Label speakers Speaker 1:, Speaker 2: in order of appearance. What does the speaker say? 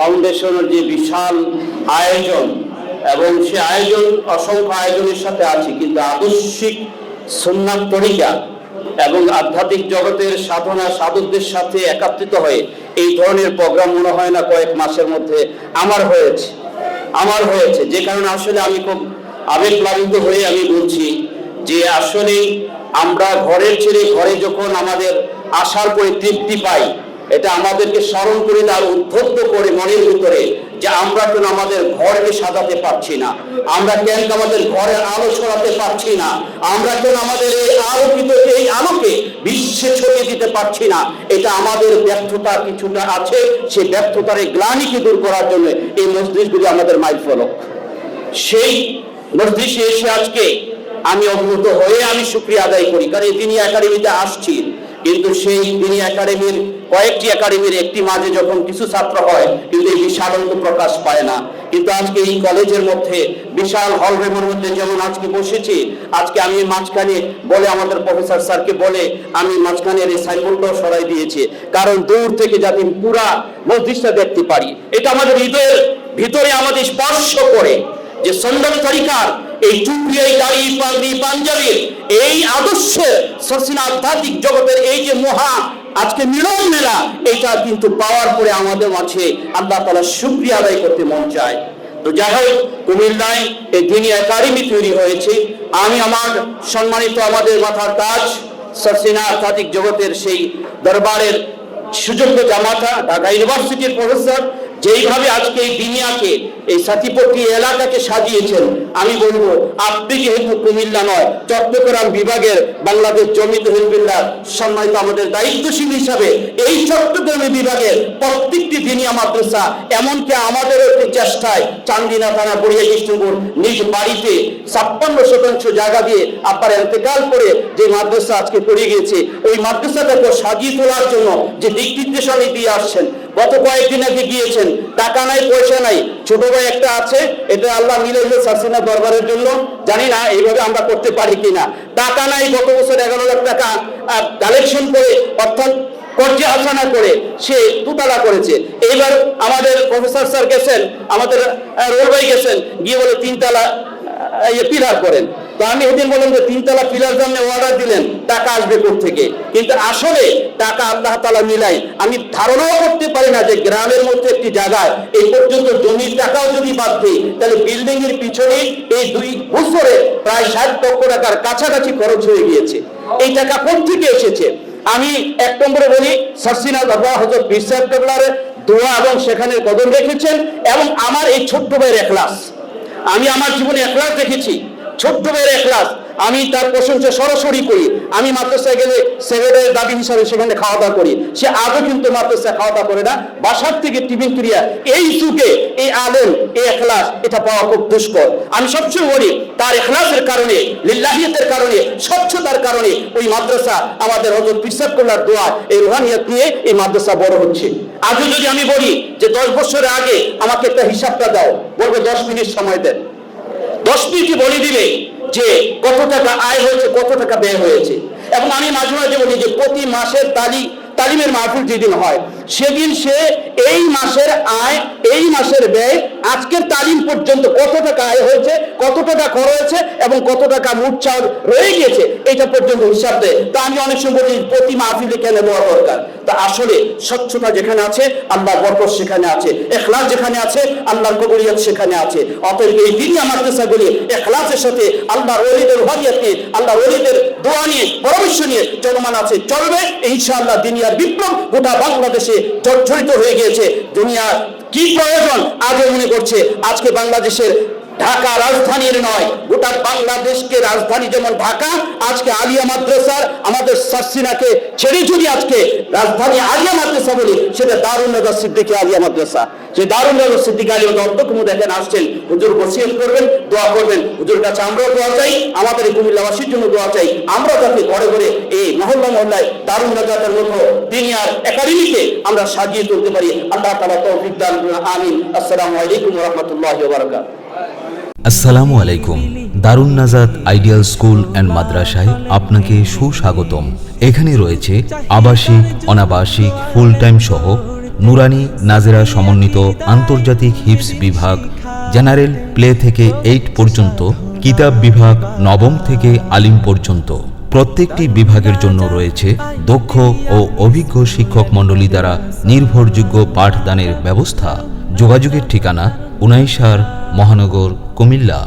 Speaker 1: ফাউন্ডেশনের যে বিশাল আয়োজন এবং সে আয়োজন অসংখ্য আয়োজনের সাথে আছি, কিন্তু আদর্শিক সন্ন্যাস তরিকা এবং আধ্যাত্মিক জগতের সাধনা সাধকদের সাথে একাত্রিত হয়ে এই ধরনের প্রোগ্রাম মনে হয় না কয়েক মাসের মধ্যে আমার হয়েছে আমার হয়েছে। যে কারণে আসলে আমি খুব আবেগপ্লাবিত হয়ে আমি বলছি যে আসলে আমরা ঘরের ছেড়ে ঘরে যখন আমাদের আসার পরে তৃপ্তি পাই এটা আমাদেরকে স্মরণ করে আর উদ্ধত্ত করে মনের ভিতরে যে আমরা কেন আমাদের ঘরকে সাজাতে পারছি না। আমরা কেন আমাদের ঘরের আলো ছড়াতে পারছি না? আমরা কেন আমাদের এই আলোকিত, এই আলোকে বিশ্বে ছড়িয়ে দিতে পারছি না? এটা আমাদের ব্যর্থতা কিছুটা আছে সেই ব্যর্থতার এই গ্লানিকে দূর করার জন্য এই মসজিদগুলি আমাদের মাইল ফলক। সেই মসজিদে এসে আজকে আমি অভিভূত হয়ে আমি শুক্রিয়া আদায় করি, কারণ এই দিনী একাডেমিতে আসছি। কিন্তু সেই দিনী একাডেমির কয়েকটি একাডেমির একটি মাঝে যখন কিছু ছাত্র হয়, কিন্তু এই বিশাল আনন্দ প্রকাশ পায় না। কিন্তু আজকে এই কলেজের মধ্যে, বিশাল হল রুমের মধ্যে যেমন আজকে বসেছি, আজকে আমি মাঝখানে বলে আমাদের প্রফেসর স্যারকে বলে আমি মাঝখানের এই সাইনবোর্ডটাও সরাই দিয়েছি। কারণ দূর থেকে যাতে পুরা মসজিদটা দেখতে পারি, এটা আমাদের হৃদয়ের ভিতরে আমাদের স্পর্শ করে। যে সন্ন্যত তরিকার এই টুপি এই দাড়ি পাগড়ি পাঞ্জাবির এই আদর্শ সসিনা আধ্যাত্মিক জগতের এই যে মহা আজকে মিলন মেলা এটা কিন্তু পাওয়ার পরে আমাদের মাঝে আল্লাহ তালা শুক্রিয়া আদায় করতে মন চায়। তো যাই হোক কুমিল্লায় এই দিনী একাডেমি তৈরি হয়েছে। আমি আমার সম্মানিত আমাদের মাথার কাজ সসিনা আধ্যাত্মিক জগতের সেই দরবারের সুযোগ্য জামাতা, ঢাকা ইউনিভার্সিটির প্রফেসর যেইভাবে আজকে এই দুনিয়াকে, এই সাথীপট্টি এলাকাকে সাজিয়েছেন, আমি বলব, আপনি যেহেতু কুমিল্লা নয়, চট্টগ্রাম বিভাগের বাংলাদেশ জমিত হিলবিল্লার সম্মানিত আমাদের দায়িত্বশীল হিসাবে এই চট্টগ্রাম বিভাগের প্রত্যেকটি দিনিয়া মাদ্রাসা, এমনকি আমাদের একটি চেষ্টায় চান্দিনা থানা, বড়িয়া কৃষ্ণপুর নিজ বাড়িতে ছাপ্পান্ন শতাংশ জায়গা দিয়ে আব্বার এতেকাল করে যে মাদ্রাসা আজকে পড়ে গিয়েছে, ওই মাদ্রাসাটাকে সাজিয়ে তোলার জন্য যে দিক নির্দেশনা দিয়ে আসছেন গত কয়েকদিন আগে গিয়েছেন। টাকা নাই, পয়সা নাই। ছোট ভাই একটা আছে, এটা আল্লাহ মিলে মিলে সারসিনা দরবারের জন্য। জানি না এইভাবে আমরা করতে পারি কিনা। টাকা নাই, গত বছর এগারো লাখ টাকা কালেকশন করে, অর্থাৎ কর্জে আসানা করে সে দুতলা করেছে। এইবার আমাদের প্রফেসর স্যার গেছেন, আমাদের রোল ভাই গেছেন, গিয়ে বলে তিনতলা ইয়ে পিলার করেন। তো আমি ওদিন বললাম যে তিনতলা পিলার জন্য অর্ডার দিলেন, টাকা আসবে থেকে? কিন্তু আসলে টাকা আল্লাহ তালা মিলাই। আমি ধারণাও করতে পারি না যে গ্রামের মধ্যে একটি জায়গায় এই পর্যন্ত জমির টাকাও যদি বাদ দিই, তাহলে বিল্ডিং এর পিছনে এই দুই বছরে প্রায় ষাট লক্ষ টাকার কাছাকাছি খরচ হয়ে গিয়েছে। এই টাকা থেকে এসেছে? আমি এক নম্বরে বলি, সার্সিনা বাবা হজরত বিশ্বাস টেবলারের দোয়া এবং সেখানে কদম রেখেছেন এবং আমার এই ছোট্ট ভাইয়ের এখলাস। আমি আমার জীবনে এখলাস দেখেছি। ছোট্ট ভাইয়ের এখলাস আমি তার প্রশংসা সরাসরি করি। আমি মাদ্রাসায় গেলে সেক্রেটারির দাবি হিসাবে সেখানে খাওয়া দাওয়া করি। সে আজও কিন্তু মাদ্রাসায় খাওয়া দাওয়া করে না। বাসার থেকে টিফিন ক্রিয়া এই যুগে এই আলেম, এই এখলাস এটা পাওয়া খুব দুষ্কর। আমি সবসময় বলি, তার এখলাসের কারণে, লিল্লাহিয়তের কারণে, স্বচ্ছতার কারণে ওই মাদ্রাসা আমাদের হজরত পিসাব কল্লার দোয়া, এই রুহানিয়ত নিয়ে এই মাদ্রাসা বড় হচ্ছে। আজও যদি আমি বলি যে দশ বছরের আগে আমাকে একটা হিসাবটা দাও, বলব দশ মিনিট সময় দেন। দশ বলে দিবে যে কত টাকা আয় হয়েছে, কত টাকা ব্যয় হয়েছে। এবং আমি মাঝে মাঝে বলি যে প্রতি মাসের তালি, তালিমের মাহফিল যেদিন হয়, সেদিন সে এই মাসের আয়, এই মাসের ব্যয় আজকের তালিম পর্যন্ত কত টাকা আয় হয়েছে, কত টাকা খরচ হয়েছে এবং কত টাকা চাউল রয়ে গিয়েছে, এটা পর্যন্ত হিসাব দেয়। তা আমি অনেক সময় বলি, প্রতি মাহফিলে কেন দেওয়া দরকার? তা আসলে স্বচ্ছতা যেখানে আছে আল্লাহ বরকত সেখানে আছে, এখলাস যেখানে আছে, আল্লাহর কবরিয়ত সেখানে আছে। অতএব এই দিনই আমার চেষ্টাগুলি এখলাসের সাথে আল্লাহর ওলিদের হরিয়ত নিয়ে আল্লাহর ওলিদের দোয়া নিয়ে, পরামর্শ নিয়ে চলমান আছে, চলবে। ইনশাআল্লাহ দুনিয়ার বিপ্লব গোটা বাংলাদেশে জর্জরিত হয়ে গিয়েছে। দুনিয়ার কি প্রয়োজন? আজও মনে করছে আজকে বাংলাদেশের ঢাকা রাজধানীর নয়, গোটা বাংলাদেশকে রাজধানী যেমন ঢাকা, আজকে আলিয়া মাদ্রাসার আমাদের সাসিনাকে ছেড়ে যদি আজকে রাজধানী আলিয়া মাদ্রাসা বলি, সেটা দারুণ নগর সিদ্দিকী আলিয়া মাদ্রাসা। সেই দারুণ নগর সিদ্দিকী আলিয়া অন্তকুমু দেখেন, আসছেন, হুজুর বসিয়ত করবেন, দোয়া করবেন। হুজুর কাছে আমরাও দোয়া চাই, আমাদের এই কুমিল্লাবাসীর জন্য দোয়া চাই। আমরা যাতে ঘরে ঘরে এই মহল্লা মহল্লায় দারুণ নগরের মতো দিনিয়ার একাডেমিকে আমরা সাজিয়ে তুলতে পারি। আল্লাহ তালা তৌফিক দান। আমিন। আসসালামু আলাইকুম রহমতুল্লাহ বারাকাত
Speaker 2: আসসালামু আলাইকুম। দারুণ নাজাদ আইডিয়াল স্কুল অ্যান্ড মাদ্রাসায় আপনাকে সুস্বাগতম। এখানে রয়েছে আবাসিক, অনাবাসিক ফুল টাইম সহ নুরানি নাজেরা সমন্বিত আন্তর্জাতিক হিপস বিভাগ, জেনারেল প্লে থেকে এইট পর্যন্ত, কিতাব বিভাগ নবম থেকে আলিম পর্যন্ত। প্রত্যেকটি বিভাগের জন্য রয়েছে দক্ষ ও অভিজ্ঞ শিক্ষক মণ্ডলী দ্বারা নির্ভরযোগ্য পাঠদানের ব্যবস্থা। যোগাযোগের ঠিকানা উনাইশার মহানগর কুমিল্লা